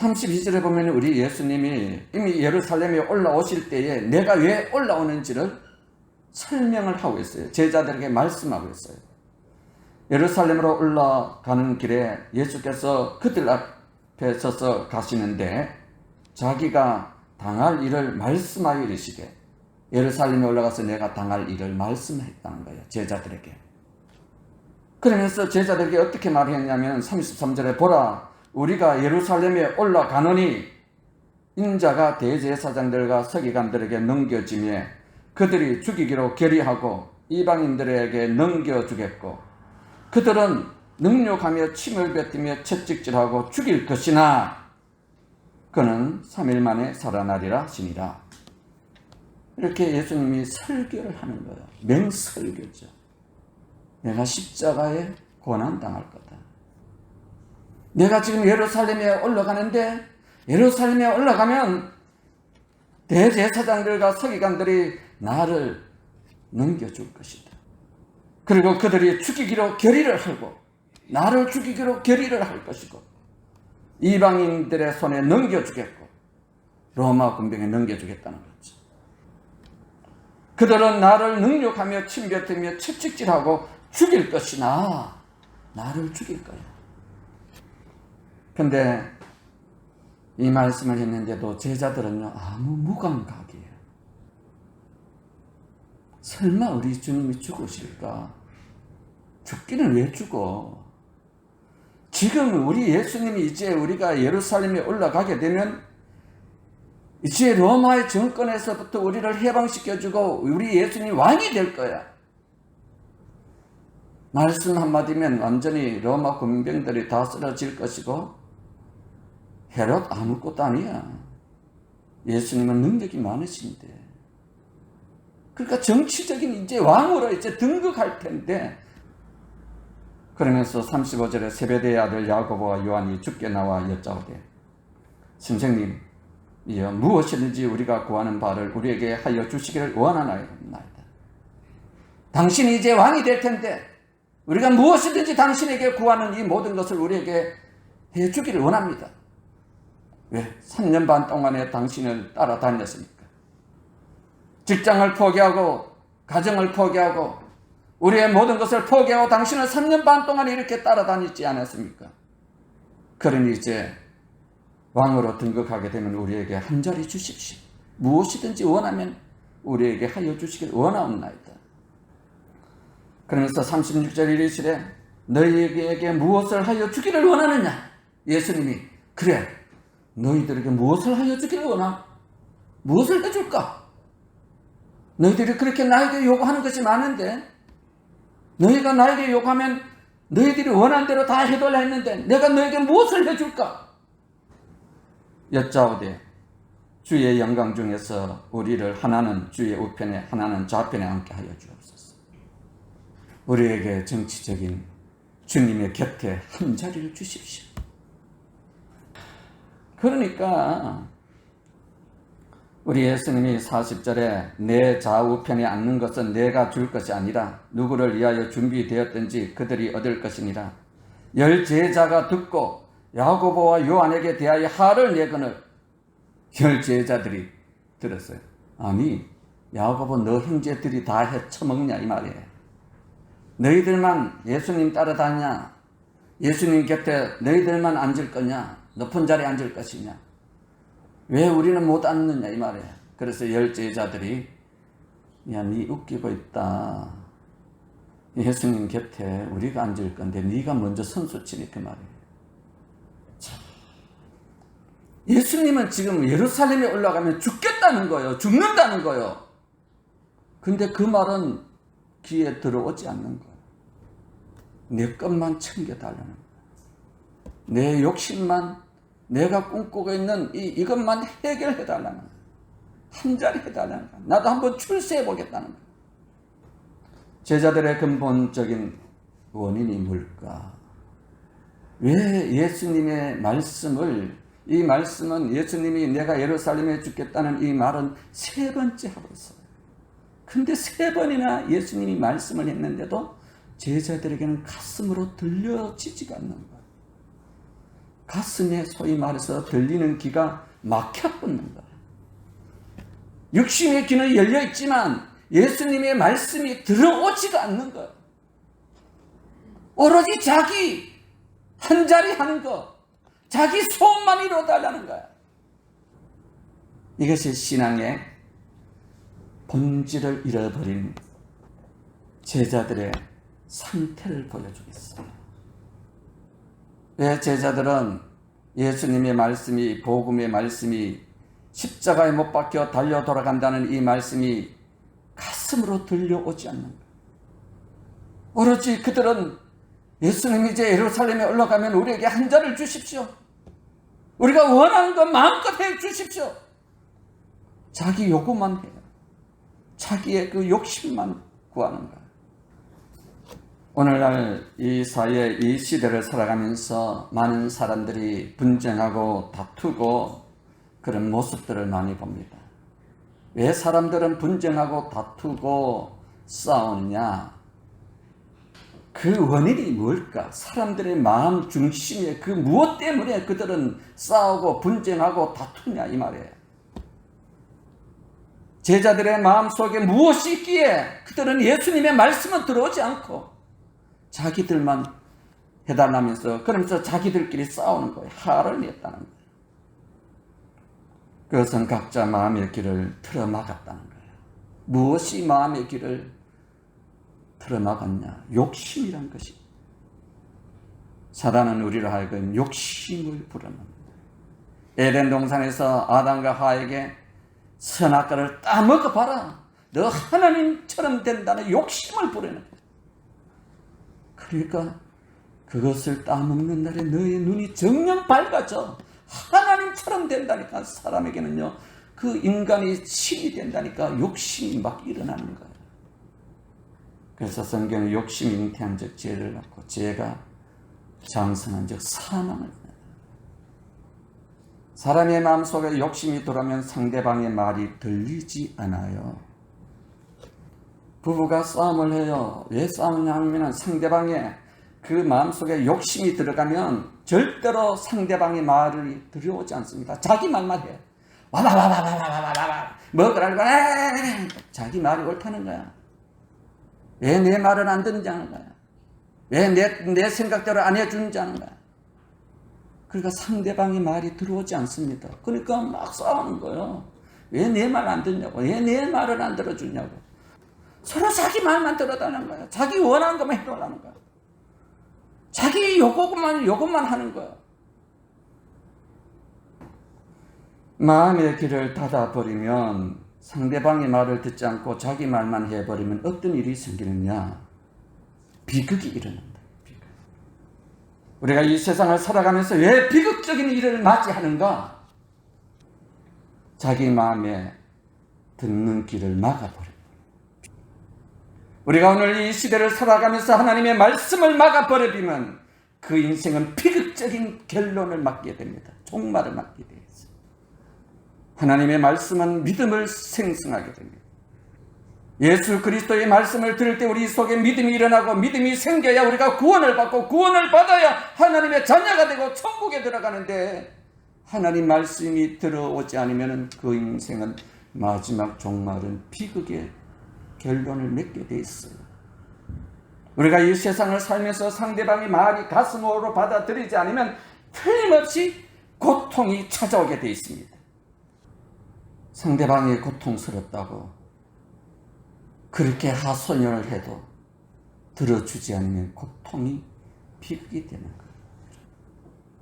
32절에 보면 우리 예수님이 이미 예루살렘에 올라오실 때에 내가 왜 올라오는지를 설명을 하고 있어요. 제자들에게 말씀하고 있어요. 예루살렘으로 올라가는 길에 예수께서 그들 앞에 서서 가시는데 자기가 당할 일을 말씀하여 이르시게 예루살렘에 올라가서 내가 당할 일을 말씀했다는 거예요. 제자들에게. 그러면서 제자들에게 어떻게 말했냐면 33절에 보라 우리가 예루살렘에 올라가노니 인자가 대제사장들과 서기관들에게 넘겨지며 그들이 죽이기로 결의하고 이방인들에게 넘겨주겠고 그들은 능욕하며 침을 뱉으며 채찍질하고 죽일 것이나 그는 3일 만에 살아나리라 하시니라. 이렇게 예수님이 설교를 하는 거예요. 맹설교죠. 내가 십자가에 고난당할 거다. 내가 지금 예루살렘에 올라가는데 예루살렘에 올라가면 대제사장들과 서기관들이 나를 넘겨줄 것이다. 그리고 그들이 죽이기로 결의를 하고 나를 죽이기로 결의를 할 것이고 이방인들의 손에 넘겨주겠고 로마 군병에 넘겨주겠다는 거죠. 그들은 나를 능욕하며 침뱉으며 채찍질하고 죽일 것이나 나를 죽일 거야. 근데 이 말씀을 했는데도 제자들은요 아무 무감각이에요. 설마 우리 주님이 죽으실까? 죽기는 왜 죽어? 지금 우리 예수님이 이제 우리가 예루살렘에 올라가게 되면 이제 로마의 정권에서부터 우리를 해방시켜주고 우리 예수님이 왕이 될 거야. 말씀 한마디면 완전히 로마 군병들이 다 쓰러질 것이고 헤롯 아무것도 아니야. 예수님은 능력이 많으신데. 그러니까 정치적인 이제 왕으로 이제 등극할 텐데 그러면서 35절에 세베대의 아들 야고보와 요한이 죽게 나와 여짜오되 선생님 이어 무엇이든지 우리가 구하는 바를 우리에게 하여 주시기를 원하나이다. 당신이 이제 왕이 될 텐데 우리가 무엇이든지 당신에게 구하는 이 모든 것을 우리에게 해 주기를 원합니다. 왜? 3년 반 동안에 당신을 따라다녔으니까. 직장을 포기하고 가정을 포기하고 우리의 모든 것을 포기하고 당신을 3년 반 동안 이렇게 따라다니지 않았습니까? 그러니 이제 왕으로 등극하게 되면 우리에게 한 자리 주십시오. 무엇이든지 원하면 우리에게 하여 주시길 원하옵나이다. 그러면서 36절 이르시되 너희에게 무엇을 하여 주기를 원하느냐? 예수님이 그래 너희들에게 무엇을 하여 주기를 원하? 무엇을 해줄까? 너희들이 그렇게 나에게 요구하는 것이 많은데 너희가 나에게 요구하면 너희들이 원하는 대로 다 해달라 했는데 내가 너에게 무엇을 해줄까? 여짜오되 주의 영광 중에서 우리를 하나는 주의 우편에 하나는 좌편에 앉게 하여 주옵소서. 우리에게 정치적인 주님의 곁에 한 자리를 주십시오. 그러니까 우리 예수님이 40절에 내 좌우편에 앉는 것은 내가 줄 것이 아니라 누구를 위하여 준비되었든지 그들이 얻을 것이니라. 열 제자가 듣고 야고보와 요한에게 대하여 화를 내거늘 열 제자들이 들었어요. 아니 야고보 너 형제들이 다 해쳐먹냐 이 말이에요. 너희들만 예수님 따라다냐? 예수님 곁에 너희들만 앉을 거냐? 높은 자리에 앉을 것이냐? 왜 우리는 못 앉느냐 이 말이에요. 그래서 열 제자들이 야 네 웃기고 있다. 예수님 곁에 우리가 앉을 건데 네가 먼저 선수 치니 그 말이에요. 예수님은 지금 예루살렘에 올라가면 죽겠다는 거예요. 죽는다는 거예요. 근데 그 말은 귀에 들어오지 않는 거예요. 내 것만 챙겨달라는 거예요. 내 욕심만, 내가 꿈꾸고 있는 이, 이것만 해결해달라는 거예요. 한 자리 해달라는 거예요. 나도 한번 출세해 보겠다는 거예요. 제자들의 근본적인 원인이 뭘까? 왜 예수님의 말씀을 이 말씀은 예수님이 내가 예루살렘에 죽겠다는 이 말은 세 번째 하고 있어요. 근데 세 번이나 예수님이 말씀을 했는데도 제자들에게는 가슴으로 들려지지가 않는 거예요. 가슴에 소위 말해서 들리는 귀가 막혀붙는 거야. 육신의 귀는 열려 있지만 예수님의 말씀이 들어오지가 않는 거야. 오로지 자기 한 자리 하는 거, 자기 소원만 이루어달라는 거야. 이것이 신앙의 본질을 잃어버린 제자들의 상태를 보여주겠어요. 왜 제자들은 예수님의 말씀이 복음의 말씀이 십자가에 못 박혀 달려 돌아간다는 이 말씀이 가슴으로 들려오지 않는가? 오로지 그들은 예수님이 이제 예루살렘에 올라가면 우리에게 한 자를 주십시오. 우리가 원하는 것 마음껏 해 주십시오. 자기 요구만 해요. 자기의 그 욕심만 구하는 거예요. 오늘날 이 사회, 이 시대를 살아가면서 많은 사람들이 분쟁하고 다투고 그런 모습들을 많이 봅니다. 왜 사람들은 분쟁하고 다투고 싸우느냐? 그 원인이 뭘까? 사람들의 마음 중심에 그 무엇 때문에 그들은 싸우고 분쟁하고 다투냐 이 말이에요. 제자들의 마음 속에 무엇이 있기에 그들은 예수님의 말씀은 들어오지 않고 자기들만 해달라면서 그러면서 자기들끼리 싸우는 거예요. 화를 냈다는 거예요. 그것은 각자 마음의 길을 틀어막았다는 거예요. 무엇이 마음의 길을 틀어막았냐? 욕심이란 것이. 사단은 우리를 하여금 욕심을 불어넣습니다. 에덴 동산에서 아담과 하에게 선악과를 따먹어 봐라. 너 하나님처럼 된다는 욕심을 부려는 거야. 그러니까 그것을 따먹는 날에 너의 눈이 정녕 밝아져. 하나님처럼 된다니까 사람에게는요. 그 인간이 신이 된다니까 욕심이 막 일어나는 거야. 그래서 성경은 욕심이 잉태한 적 죄를 낳고 죄가 장성한 적 사망을 사람의 마음속에 욕심이 들어오면 상대방의 말이 들리지 않아요. 부부가 싸움을 해요. 왜 싸우냐 하면 상대방의 그 마음속에 욕심이 들어가면 절대로 상대방의 말을 들어오지 않습니다. 자기 말만 해. 와와와와와와와와 먹으라고 자기 말이 옳다는 거야. 왜 내 말을 안 듣는지 하는 거야. 왜 내 내 생각대로 안 해주는지 하는 거야. 그러니까 상대방의 말이 들어오지 않습니다. 그러니까 막 싸우는 거예요. 왜 내 말 안 듣냐고. 왜 내 말을 안 들어주냐고. 서로 자기 말만 들어달라는 거야. 자기 원하는 것만 해달라는 거야. 자기 요것만, 요것만 하는 거야. 마음의 길을 닫아버리면 상대방의 말을 듣지 않고 자기 말만 해버리면 어떤 일이 생기느냐? 비극이 일어난다. 우리가 이 세상을 살아가면서 왜 비극적인 일을 맞이하는가? 자기 마음에 듣는 길을 막아버려. 우리가 오늘 이 시대를 살아가면서 하나님의 말씀을 막아버리면 그 인생은 비극적인 결론을 맞게 됩니다. 종말을 맞게 있어요. 하나님의 말씀은 믿음을 생성하게 됩니다. 예수 그리스도의 말씀을 들을 때 우리 속에 믿음이 일어나고 믿음이 생겨야 우리가 구원을 받고 구원을 받아야 하나님의 자녀가 되고 천국에 들어가는데 하나님 말씀이 들어오지 않으면 그 인생은 마지막 종말은 비극의 결론을 맺게 돼 있어요. 우리가 이 세상을 살면서 상대방의 말이 가슴으로 받아들이지 않으면 틀림없이 고통이 찾아오게 돼 있습니다. 상대방이 고통스럽다고 그렇게 하소연을 해도 들어주지 않으면 고통이 비극이 되는 거예요.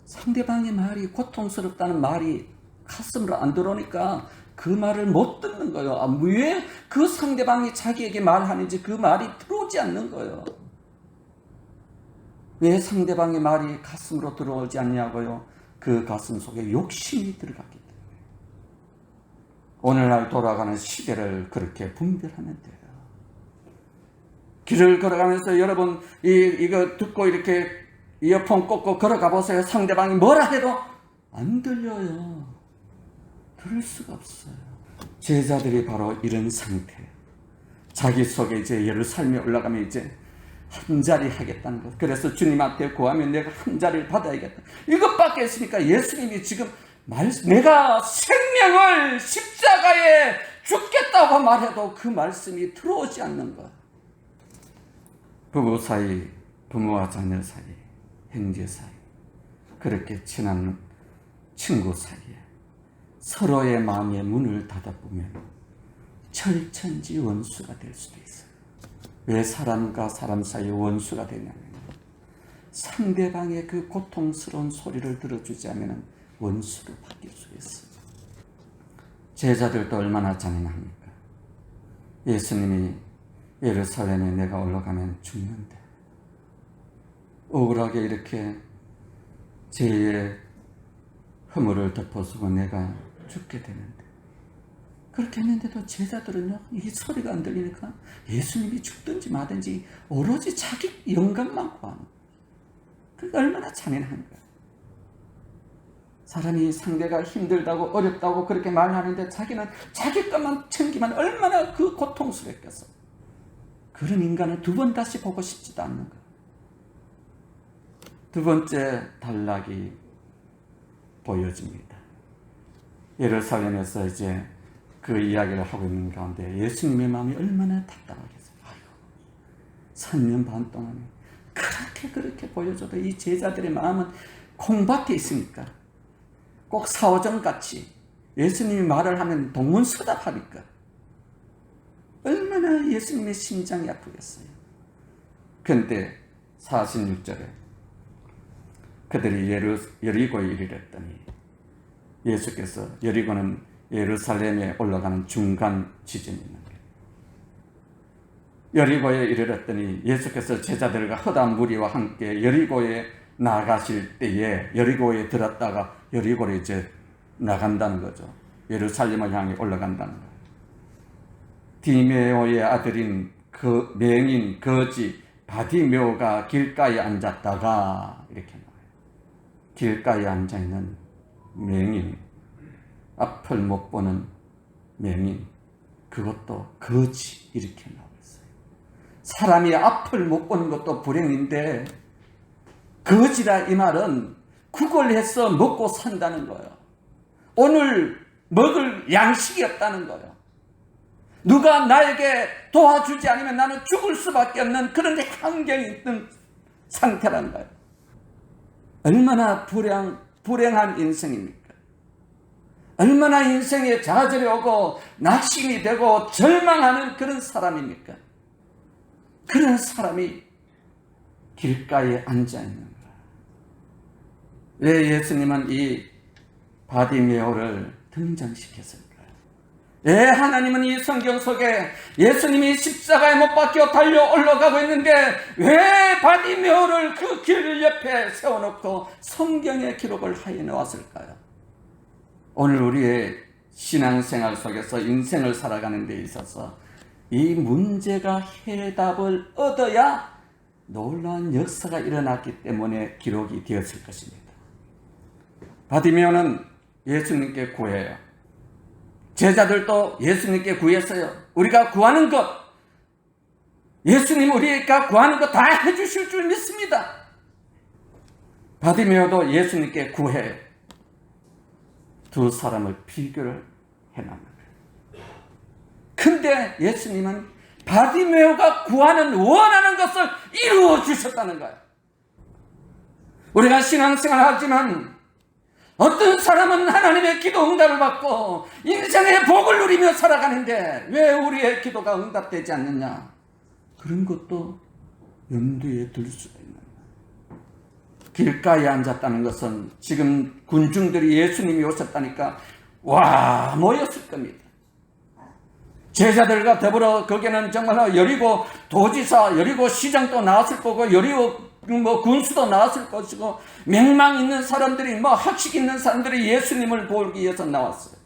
상대방의 말이 고통스럽다는 말이 가슴으로 안 들어오니까 그 말을 못 듣는 거예요. 아, 왜그 상대방이 자기에게 말하는지 그 말이 들어오지 않는 거예요. 왜 상대방의 말이 가슴으로 들어오지 않냐고요? 그 가슴 속에 욕심이 들어갔기 때문에. 오늘날 돌아가는 시대를 그렇게 분별하면 돼요. 길을 걸어가면서 여러분 이 이거 듣고 이렇게 이어폰 꽂고 걸어가 보세요. 상대방이 뭐라 해도 안 들려요. 들을 수가 없어요. 제자들이 바로 이런 상태. 자기 속에 이제 예루살렘에 올라가면 이제 한 자리 하겠다는 것. 그래서 주님한테 구하면 내가 한 자리를 받아야겠다. 이것밖에 있습니까? 예수님이 지금 말, 내가 생명을 십자가에 죽겠다고 말해도 그 말씀이 들어오지 않는 것. 부부 사이, 부모와 자녀 사이, 형제 사이, 그렇게 친한 친구 사이에 서로의 마음의 문을 닫아보면 철천지 원수가 될 수도 있어요. 왜 사람과 사람 사이에 원수가 되냐면 상대방의 그 고통스러운 소리를 들어주지 않으면 원수로 바뀔 수 있어요. 제자들도 얼마나 잔인합니까? 예수님이 예루살렘에 내가 올라가면 죽는데 억울하게 이렇게 죄의 허물을 덮어쓰고 내가 죽게 되는데. 그렇게 했는데도 제자들은요 이 소리가 안 들리니까 예수님이 죽든지 마든지 오로지 자기 영감만 구하는 그러니까 얼마나 잔인한가 사람이 상대가 힘들다고 어렵다고 그렇게 말하는데 자기는 자기 것만 챙기면 얼마나 그 고통스럽겠어. 그런 인간을 두 번 다시 보고 싶지도 않는 거야 두 번째 단락이 보여집니다. 예루살렘에서 이제 그 이야기를 하고 있는 가운데 예수님의 마음이 얼마나 답답하겠어요. 아이고, 3년 반 동안 그렇게 그렇게 보여줘도 이 제자들의 마음은 콩밭에 있으니까 꼭 사오정 같이 예수님이 말을 하면 동문서답하니까 얼마나 예수님의 심장이 아프겠어요. 근데 46절에 그들이 예루, 여리고에 이르렀더니 예수께서 여리고는 예루살렘에 올라가는 중간 지점이 있는 거예요. 여리고에 이르렀더니 예수께서 제자들과 허다한 무리와 함께 여리고에 나가실 때에 여리고에 들었다가 여리고를 이제 나간다는 거죠. 예루살렘을 향해 올라간다는 거예요. 디메오의 아들인 그 맹인 거지 바디메오가 길가에 앉았다가 이렇게 나와요. 길가에 앉아 있는 맹인, 앞을 못 보는 맹인, 그것도 거지 이렇게 나와 있어요. 사람이 앞을 못 보는 것도 불행인데 거지라 이 말은 그걸 해서 먹고 산다는 거예요. 오늘 먹을 양식이 없다는 거예요. 누가 나에게 도와주지 않으면 나는 죽을 수밖에 없는 그런 환경이 있는 상태란 거예요. 얼마나 불행, 불행한 인생입니까? 얼마나 인생에 좌절이 오고 낙심이 되고 절망하는 그런 사람입니까? 그런 사람이 길가에 앉아 있는 거야. 왜 예수님은 이 바디메오를 등장시켰을까 요? 왜 하나님은 이 성경 속에 예수님이 십자가에 못 박혀 달려 올라가고 있는데 왜 바디메오를 그 길 옆에 세워놓고 성경의 기록을 하여 놓았을까요? 오늘 우리의 신앙생활 속에서 인생을 살아가는 데 있어서 이 문제가 해답을 얻어야 놀라운 역사가 일어났기 때문에 기록이 되었을 것입니다. 바디메오는 예수님께 구해요. 제자들도 예수님께 구했어요. 우리가 구하는 것, 예수님 우리가 구하는 것 다 해주실 줄 믿습니다. 바디메오도 예수님께 구해요. 두 사람을 비교를 해놨는 거예요. 근데 예수님은 바디메오가 구하는 원하는 것을 이루어 주셨다는 거예요. 우리가 신앙생활 하지만 어떤 사람은 하나님의 기도 응답을 받고 인생의 복을 누리며 살아가는데 왜 우리의 기도가 응답되지 않느냐? 그런 것도 염두에 둘 수가 있는. 길가에 앉았다는 것은 지금 군중들이 예수님이 오셨다니까 와 모였을 겁니다. 제자들과 더불어 거기는 정말 여리고 도지사, 여리고 시장도 나왔을 거고 여리고 뭐 군수도 나왔을 것이고 맹망 있는 사람들이 뭐 학식 있는 사람들이 예수님을 보기 위해서 나왔어요.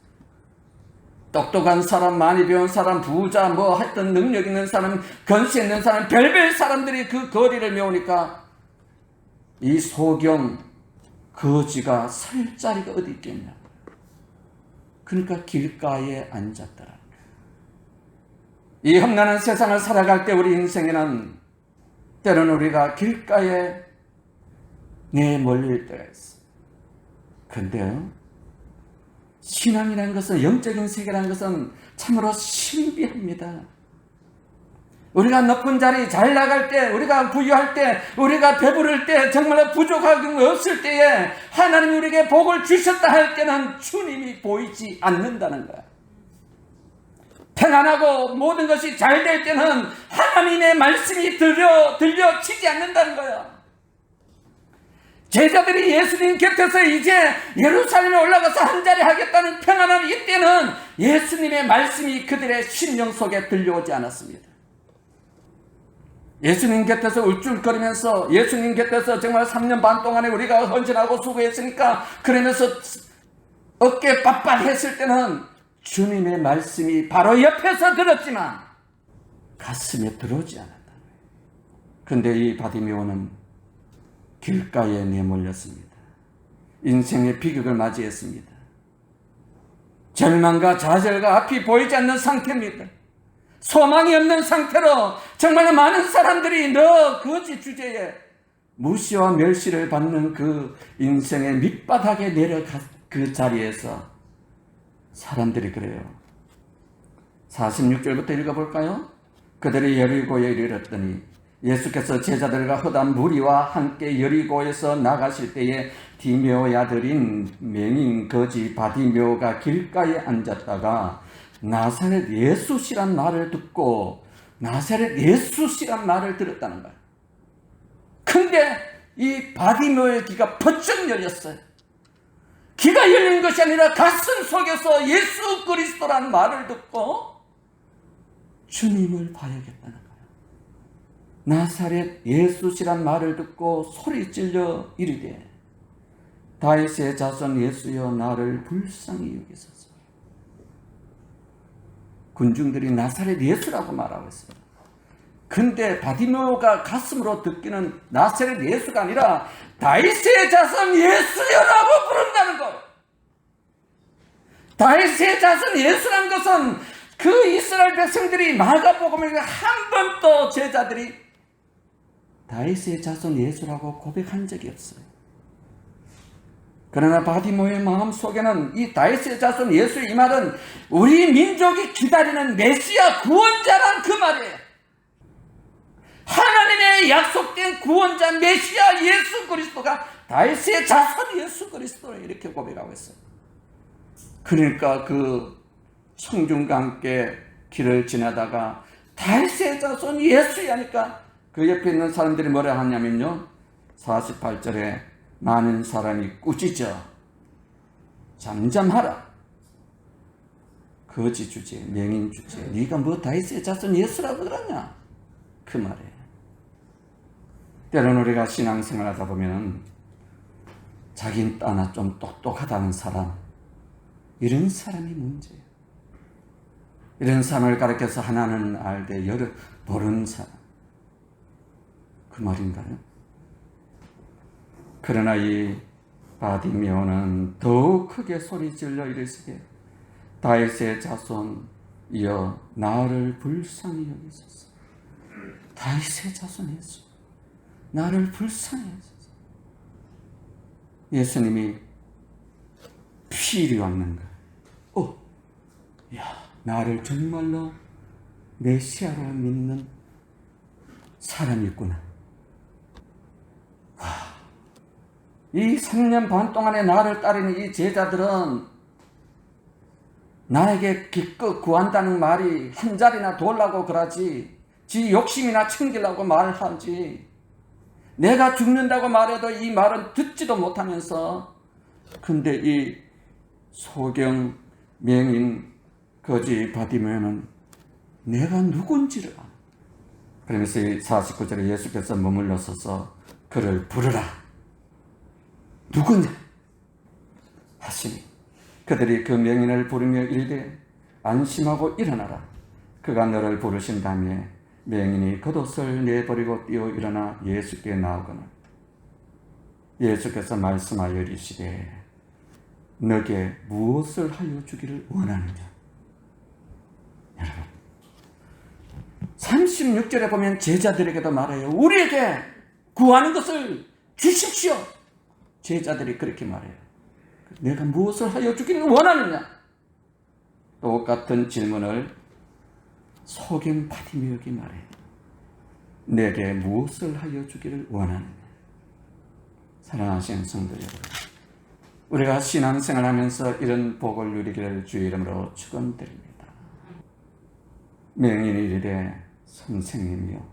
똑똑한 사람, 많이 배운 사람, 부자, 뭐 하여튼 능력 있는 사람, 건세 있는 사람, 별별 사람들이 그 거리를 메우니까 이 소경 거지가 설 자리가 어디 있겠냐. 그러니까 길가에 앉았더라. 이 험난한 세상을 살아갈 때 우리 인생에는 때로는 우리가 길가에 내 몰릴 때가 있어. 근데요, 신앙이라는 것은, 영적인 세계라는 것은 참으로 신비합니다. 우리가 높은 자리 잘 나갈 때, 우리가 부유할 때, 우리가 배부를 때, 정말로 부족한 게 없을 때에 하나님이 우리에게 복을 주셨다 할 때는 주님이 보이지 않는다는 거야. 평안하고 모든 것이 잘 될 때는 하나님의 말씀이 들려, 들려치지 않는다는 거야. 제자들이 예수님 곁에서 이제 예루살렘에 올라가서 한 자리 하겠다는 평안함 이때는 예수님의 말씀이 그들의 심령 속에 들려오지 않았습니다. 예수님 곁에서 울줄거리면서 예수님 곁에서 정말 3년 반 동안에 우리가 헌신하고 수고했으니까 그러면서 어깨 빳빳했을 때는 주님의 말씀이 바로 옆에서 들었지만 가슴에 들어오지 않았다. 근데 이 바디메오는 길가에 내몰렸습니다. 인생의 비극을 맞이했습니다. 절망과 좌절과 앞이 보이지 않는 상태입니다. 소망이 없는 상태로 정말 많은 사람들이 너 거지 주제에 무시와 멸시를 받는 그 인생의 밑바닥에 내려가 그 자리에서 사람들이 그래요. 46절부터 읽어볼까요? 그들이 여리고에 이르렀더니 예수께서 제자들과 허단 무리와 함께 여리고에서 나가실 때에 디메오의 아들인 맹인 거지 바디메오가 길가에 앉았다가 나사렛 예수시란 말을 듣고 나사렛 예수시란 말을 들었다는 거야. 근데 이 바디메오의 귀가 번쩍 열렸어요. 귀가 열린 것이 아니라 가슴 속에서 예수 그리스도란 말을 듣고 주님을 봐야겠다는 거야. 나사렛 예수시란 말을 듣고 소리 찔러 이르되 다윗의 자손 예수여 나를 불쌍히 여기소서. 군중들이 나사렛 예수라고 말하고 있어요. 근데 바디메오가 가슴으로 듣기는 나사렛 예수가 아니라 다윗의 자손 예수여라고 부른다는 거예요. 다윗의 자손 예수란 것은 그 이스라엘 백성들이 마가복음을 한 번도 제자들이 다윗의 자손 예수라고 고백한 적이 없어요. 그러나 바디모의 마음 속에는 이 다윗의 자손 예수 이 말은 우리 민족이 기다리는 메시아 구원자란 그 말이에요. 하나님의 약속된 구원자 메시아 예수 그리스도가 다윗의 자손 예수 그리스도를 이렇게 고백하고 있어요. 그러니까 그 청중과 함께 길을 지나다가 다윗의 자손 예수야니까 그 옆에 있는 사람들이 뭐라 하냐면요. 48절에 많은 사람이 꾸짖어 잠잠하라. 거지 주제, 명인 주제. 네가 뭐 다윗의 자손 예수라고 그러냐? 그 말이에요. 때로는 우리가 신앙생활 하다 보면 자긴 따나 좀 똑똑하다는 사람 이런 사람이 문제예요. 이런 사람을 가르쳐서 하나는 알되 여를 모르는 사람 그 말인가요? 그러나 이 바디메오는 더욱 크게 소리 질러 이르시되 다윗의 자손이여 나를 불쌍히 여기소서 다윗의 자손 예수 나를 불쌍히 여기소서 예수님이 필이 왔는 가 어, 야, 나를 정말로 메시아로 믿는 사람이 있구나. 이 3년 반 동안에 나를 따르는 이 제자들은 나에게 기껏 구한다는 말이 한 자리나 돌라고 그러지 지 욕심이나 챙기려고 말하지 내가 죽는다고 말해도 이 말은 듣지도 못하면서 근데 이 소경 명인 거지 받으면은 내가 누군지를 알아. 그러면서 49절에 예수께서 머물러 서서 그를 부르라 누구냐? 하시니 그들이 그 명인을 부르며 이르되 안심하고 일어나라. 그가 너를 부르신 다음에 명인이 겉옷을 내버리고 뛰어 일어나 예수께 나오거나 예수께서 말씀하여 이르시되 너게 무엇을 하여 주기를 원하느냐? 여러분 36절에 보면 제자들에게도 말해요. 우리에게 구하는 것을 주십시오. 제자들이 그렇게 말해요. 내가 무엇을 하여 주기를 원하느냐? 똑같은 질문을 속인 바디메오에게 말해요. 내게 무엇을 하여 주기를 원하느냐? 사랑하시는 성도 여러분, 우리가 신앙생활하면서 이런 복을 누리기를 주의 이름으로 축원드립니다. 명인이 이르되 선생님이요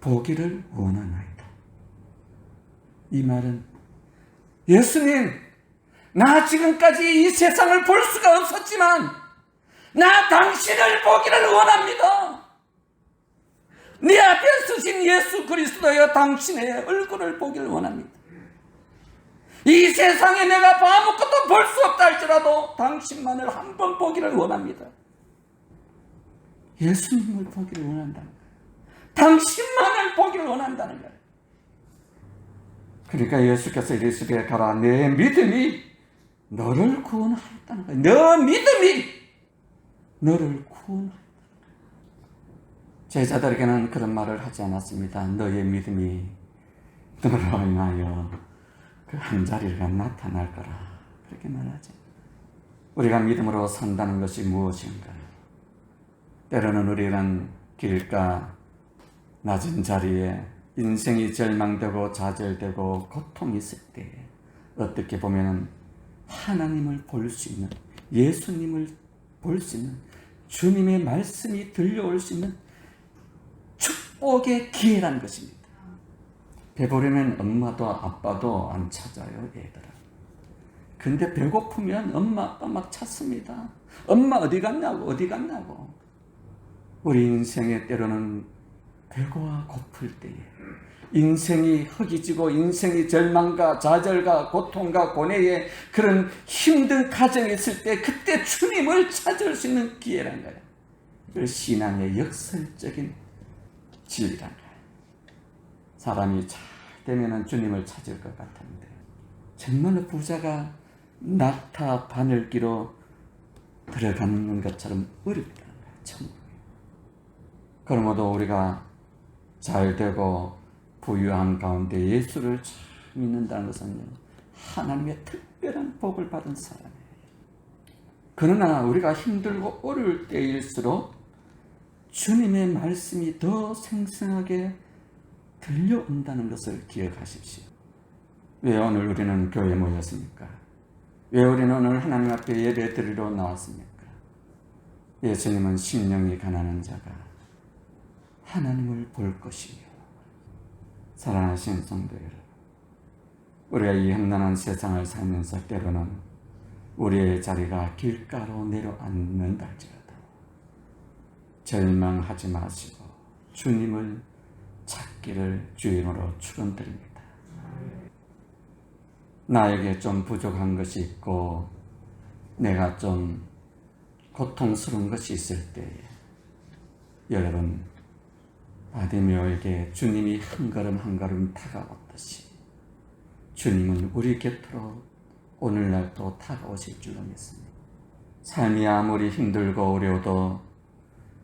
보기를 원하나이다. 이 말은 예수님 나 지금까지 이 세상을 볼 수가 없었지만 나 당신을 보기를 원합니다. 네 앞에 서신 예수 그리스도여 당신의 얼굴을 보기를 원합니다. 이 세상에 내가 아무것도 볼 수 없다 할지라도 당신만을 한 번 보기를 원합니다. 예수님을 보기를 원한다는 거예요. 당신만을 보기를 원한다는 거예요. 그러니까 예수께서 이르시되 가라 내 믿음이 너를 구원하였다는 거예요. 너 믿음이 너를 구원하였다. 제자들에게는 그런 말을 하지 않았습니다. 너의 믿음이 너로 인하여 그 한 자리가 나타날 거라. 그렇게 말하지. 우리가 믿음으로 산다는 것이 무엇인가? 때로는 우리는 길가 낮은 자리에 인생이 절망되고 좌절되고 고통이 있을 때 어떻게 보면 하나님을 볼 수 있는 예수님을 볼 수 있는 주님의 말씀이 들려올 수 있는 축복의 기회라는 것입니다. 배부르면 엄마도 아빠도 안 찾아요, 얘들아. 근데 배고프면 엄마, 아빠 막 찾습니다. 엄마 어디 갔냐고, 어디 갔냐고. 우리 인생에 때로는 배고와 고플 때에 인생이 허기지고 인생이 절망과 좌절과 고통과 고뇌에 그런 힘든 가정이 있을 때 그때 주님을 찾을 수 있는 기회란 거예요. 그 신앙의 역설적인 진리란 거예요. 사람이 잘 되면 주님을 찾을 것 같은데 정말로 부자가 낙타 바늘기로 들어가는 것처럼 어렵다는 거예요. 천국에. 그러므로 우리가 잘 되고 부유한 가운데 예수를 잘 믿는다는 것은 하나님의 특별한 복을 받은 사람이에요. 그러나 우리가 힘들고 어려울 때일수록 주님의 말씀이 더 생생하게 들려온다는 것을 기억하십시오. 왜 오늘 우리는 교회에 모였습니까? 왜 우리는 오늘 하나님 앞에 예배 드리러 나왔습니까? 예수님은 심령이 가난한 자가 하나님을 볼 것이며 사랑하시는 성도 여러분 우리가 이 험난한 세상을 살면서 때로는 우리의 자리가 길가로 내려앉는다 할지라도 절망하지 마시고 주님을 찾기를 주임으로 축원드립니다. 나에게 좀 부족한 것이 있고 내가 좀 고통스러운 것이 있을 때 여러분 바디메오에게 주님이 한 걸음 한 걸음 다가왔듯이 주님은 우리 곁으로 오늘날도 다가오실 줄로 믿습니다. 삶이 아무리 힘들고 어려워도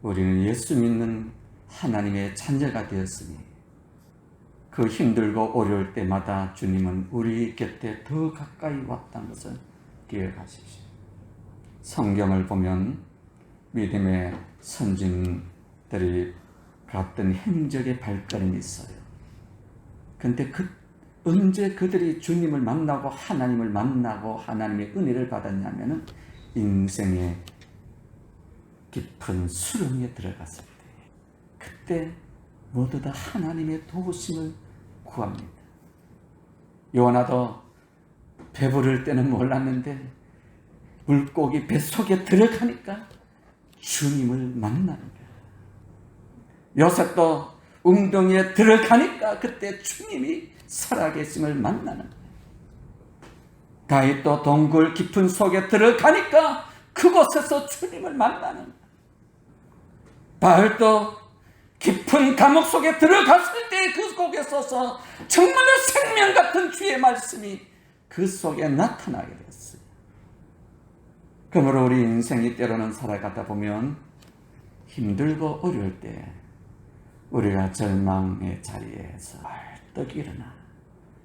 우리는 예수 믿는 하나님의 자녀가 되었으니 그 힘들고 어려울 때마다 주님은 우리 곁에 더 가까이 왔다는 것을 기억하십시오. 성경을 보면 믿음의 선진들이 갔던 행적의 발걸음이 있어요. 근데 그 언제 그들이 주님을 만나고 하나님을 만나고 하나님의 은혜를 받았냐면은 인생의 깊은 수렁에 들어갔을 때 그때 모두 다 하나님의 도우심을 구합니다. 요나도 배부를 때는 몰랐는데 물고기 뱃속에 들어가니까 주님을 만나는 거예요. 요셉도 웅덩이에 들어가니까 그때 주님이 살아계심을 만나는. 다윗도 동굴 깊은 속에 들어가니까 그곳에서 주님을 만나는. 바울도 깊은 감옥 속에 들어갔을 때그 속에 서서 정말로 생명 같은 주의 말씀이 그 속에 나타나게 됐어요. 그러므로 우리 인생이 때로는 살아가다 보면 힘들고 어려울 때 우리가 절망의 자리에서 벌떡 일어나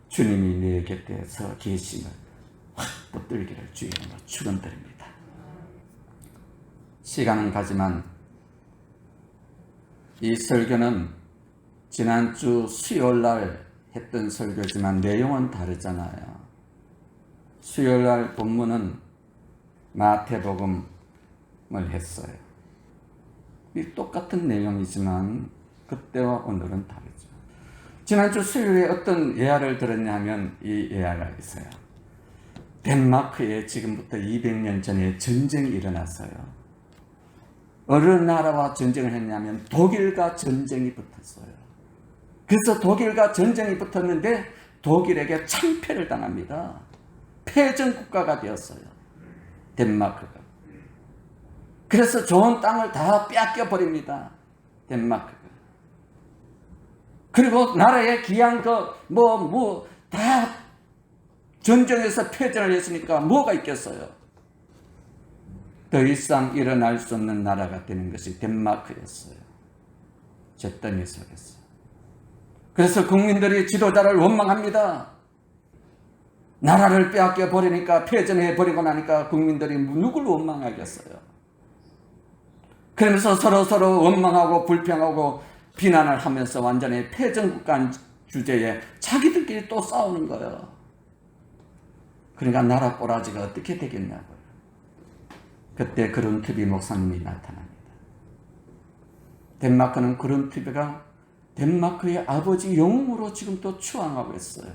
주님이 내 곁에 서 계심을 확 붙들기를 주의 이름으로 축원드립니다. 시간은 가지만 이 설교는 지난주 수요일 날 했던 설교지만 내용은 다르잖아요. 수요일 날 본문은 마태복음을 했어요. 이 똑같은 내용이지만 그때와 오늘은 다르죠. 지난주 수요일에 어떤 예화를 들었냐면 이 예화가 있어요. 덴마크에 지금부터 200년 전에 전쟁이 일어났어요. 어느 나라와 전쟁을 했냐면 독일과 전쟁이 붙었어요. 그래서 독일과 전쟁이 붙었는데 독일에게 창패를 당합니다. 패전 국가가 되었어요. 덴마크가. 그래서 좋은 땅을 다 뺏겨 버립니다. 덴마크가. 그리고 나라의 귀한 거뭐 뭐다 전쟁에서 패전을 했으니까 뭐가 있겠어요? 더 이상 일어날 수 없는 나라가 되는 것이 덴마크였어요. 잿더미 속에서. 그래서 국민들이 지도자를 원망합니다. 나라를 빼앗겨 버리니까 패전해 버리고 나니까 국민들이 누굴 원망하겠어요. 그러면서 서로 서로 원망하고 불평하고 비난을 하면서 완전히 패전국가 주제에 자기들끼리 또 싸우는 거예요. 그러니까 나라 꼬라지가 어떻게 되겠냐고요. 그때 TV 목사님이 나타납니다. 덴마크는 TV가 덴마크의 아버지 영웅으로 지금 또 추앙하고 있어요.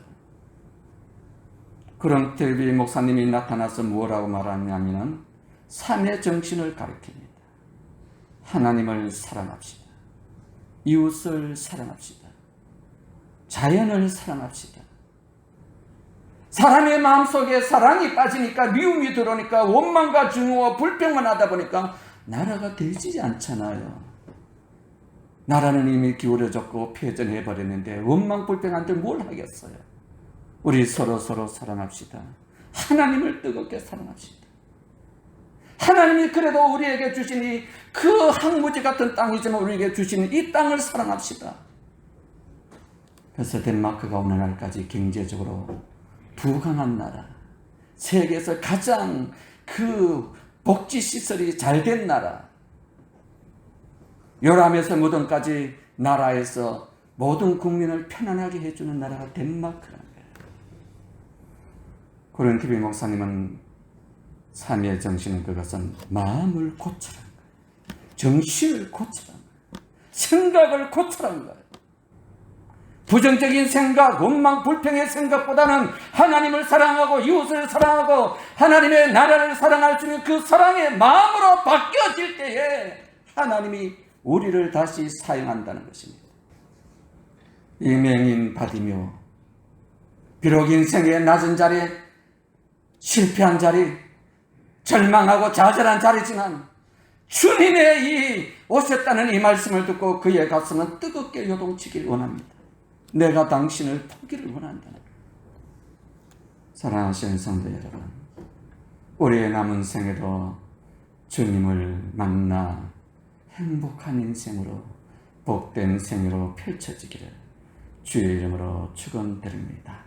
TV 목사님이 나타나서 뭐라고 말하냐면은 삶의 정신을 가리킵니다. 하나님을 사랑합시다. 이웃을 사랑합시다. 자연을 사랑합시다. 사람의 마음속에 사랑이 빠지니까 미움이 들어오니까 원망과 증오와 불평만 하다 보니까 나라가 되지 않잖아요. 나라는 이미 기울어졌고 폐전해 버렸는데 원망 불평한테 뭘 하겠어요? 우리 서로 서로 사랑합시다. 하나님을 뜨겁게 사랑합시다. 하나님이 그래도 우리에게 주신 이그 항무지 같은 땅이지만 우리에게 주신 이 땅을 사랑합시다. 그래서 덴마크가 오늘날까지 경제적으로 부강한 나라, 세계에서 가장 그 복지 시설이 잘 된 나라, 요람에서 무덤까지 나라에서 모든 국민을 편안하게 해주는 나라가 덴마크라는 거예요. 고린티비 목사님은 삶의 정신은 그것은 마음을 거예요. 정신을 거예요. 생각을 고쳐라는 거예요. 부정적인 생각, 원망, 불평의 생각보다는 하나님을 사랑하고 이웃을 사랑하고 하나님의 나라를 사랑할 수 있는 그 사랑의 마음으로 바뀌어질 때에 하나님이 우리를 다시 사용한다는 것입니다. 이맹인 받으며 비록 인생의 낮은 자리, 실패한 자리, 절망하고 좌절한 자리지만 주님의 이 오셨다는 이 말씀을 듣고 그의 가슴은 뜨겁게 요동치길 원합니다. 내가 당신을 포기를 원한다. 사랑하시는 성도 여러분, 우리의 남은 생에도 주님을 만나 행복한 인생으로 복된 생으로 펼쳐지기를 주의 이름으로 축원드립니다.